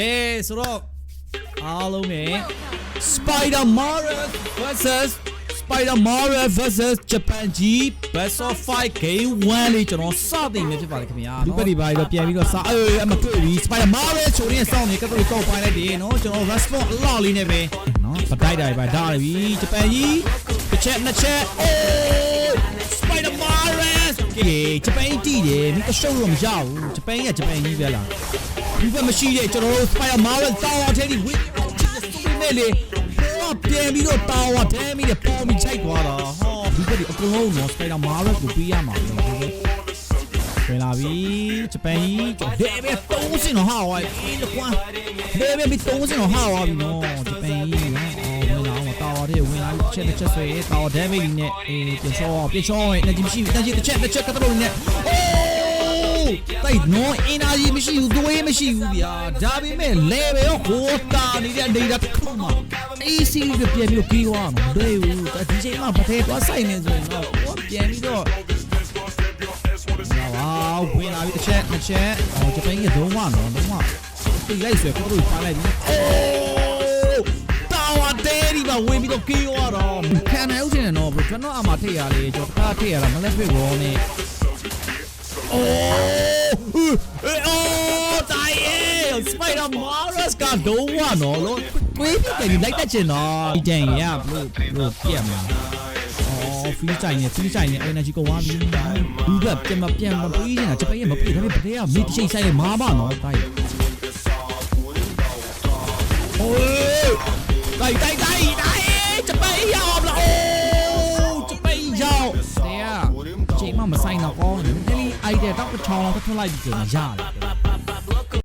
ကဲဆိုတော့အားလုံးပဲ Spider Mario versus Spider Mario versus Japan G Best of 5 Game 1လေးကျွန်တော်စတင်နေဖြစ်ပါတယ်ခင်ဗျာဒီပတိပါတော့ပြန်ပြီးတော့စအေးအမတွေ့ပြီ Spider Mario ချိုးရင်းစောင်းနေကတ်တော့ကောက်ပိုင်းလိုက်တယ်နော်ကျွန်တော် response အလောက်လေးနဲ့ပဲနော်ပတိုက်တိုင်းပါဒါရပြီ Japan G တစ်ချက်နှစ်ချက်အိုး Spider Mario ကဲ Japan တီးတယ်မိကရှုပ်လို့မရဘူး Japan က Japan ကြီးပဲလားဒီဘက်မရှိတဲ့ကျွန်တော်တို့ Spider Mario တောင်းအောင်ထဲဒီဝိမဲ့လေဘောပြန်ပြီးတော့တောင်းအောင်ထဲမိတယ်ပေါ်မိချိုက်သွားတာဟောဒီကဒီအကုန်လုံးတော့ Spider Mario ကိုပြီးရမှာပဲဝင်လာပြီဂျပန်ကြီးကျွန်တော်ဒေဘယ်30နော်ဟာဝိုင်းဒီကွာဒေဘယ်ပြီး30နော်ဟာဝါပြီနော်ဂျပန်ကြီးနော်အော် ဝင်လာအောင်တာဝါတဲ့ဝင်လာချက်တစ်ချက်ဆွဲတာဝါဒဲမိတ်နဲ့အေးပြန်ချောပြန်ချောရဲ့နေကြီးမရှိဘူးတန်းကြီးတစ်ချက်တစ်ချက်ကတလုံးနဲ့အိုးတိုက်နော်အင်အားကြီးမရှိဘူးသွေးမရှိဘူးဗျာဒါပေမဲ့လေဘယ်ရောဟိုတာနေတဲ့နေတာတစ်ခုမှအေးစီးပြီးပြန်ပြီးပြီးသွားမှာမတွေ့ဘူးဒါဒီချိန်မှာဘာထဲသွားဆိုင်နေဆိုရင်တော့ဟိုပြန်ပြီးတော့ဝါဝင်လာပြီတစ်ချက်နှစ်ချက်ဟိုဂျပန်ကြီးလုံးဝနော်လုံးဝတိတ်လိုက်ဆွဲကိုတို့ဖားလိုက်ပြီအိုးတာဝါ တဲဒီမှာဝင်ပြီးတော့ကေးရောတော့ခံနိုင်ဦးစင်တယ်နော်ဘကျွန်တော်အမှထိတ်ရလေကျွန်တော်တခါထိတ်ရတာမလက်ဖစ်ရောနဲ့အိုးအိုးတိုင်ယေစပိုင်ဒါမာရစ်ကတော့ဝါနော်လို့တွေးပြီးတယ်လိုက်တတ်ချင်တော့ဒီတန်ရဘလို့ဘလို့ပြက်မှာအော်ဖီးဆိုင်နေဖီးဆိုင်နေ energy ကိုဝါပြီးဘူးကပြန်မပြန်မပြီးနေတာဂျပန်ရဲ့မပြီးဒါပေမဲ့ဘယ်ကမိတချိတ်ဆိုင်နေမာမနော်တိုက် တိုက်တိုက်တိုက်တိုက်ဂျပန်ရောက်လာအိုးဂျပန်ရောက်တဲ့ကချိန်မမဆိုင်တော့ကောင်းတယ်အဲ့ဒီအိုက်တဲ့တော့ချောင်းတော့ထွက်လိုက်ပြီဆိုတော့ရတယ်